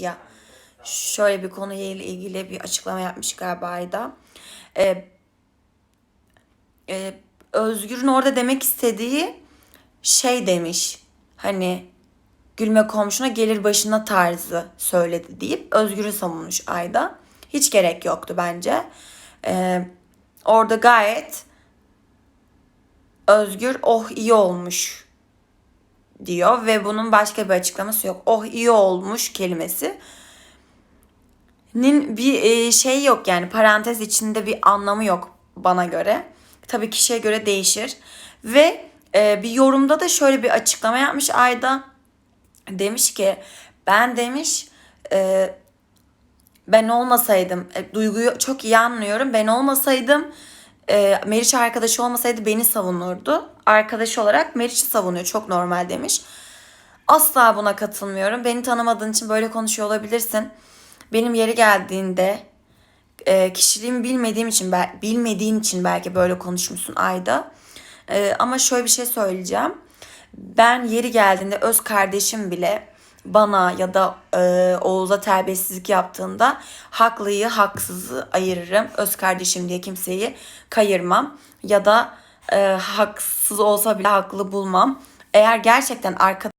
ya. Şöyle bir konuyla ilgili bir açıklama yapmış galiba Ayda. Ee, e, Özgür'ün orada demek istediği şey demiş. Hani gülme komşuna gelir başına tarzı söyledi deyip Özgür'ü savunmuş Ayda. Hiç gerek yoktu bence. Ee, orada gayet Özgür oh iyi olmuş diyor ve bunun başka bir açıklaması yok. Oh iyi olmuş kelimesi nin bir e, şey yok yani parantez içinde bir anlamı yok bana göre. Tabii kişiye göre değişir. Ve e, bir yorumda da şöyle bir açıklama yapmış Ayda. Demiş ki ben demiş e, ben olmasaydım duyguyu çok iyi anlıyorum. Ben olmasaydım e, Meriç arkadaşı olmasaydı beni savunurdu. Arkadaşı olarak Meriç'i savunuyor. Çok normal demiş. Asla buna katılmıyorum. Beni tanımadığın için böyle konuşuyor olabilirsin. Benim yeri geldiğinde e, kişiliğimi bilmediğim için bilmediğin için belki böyle konuşmuşsun Ayda. E, ama şöyle bir şey söyleyeceğim. Ben yeri geldiğinde öz kardeşim bile bana ya da e, Oğuz'a terbiyesizlik yaptığında haklıyı haksızı ayırırım. Öz kardeşim diye kimseyi kayırmam ya da e, haksız olsa bile haklı bulmam. Eğer gerçekten arka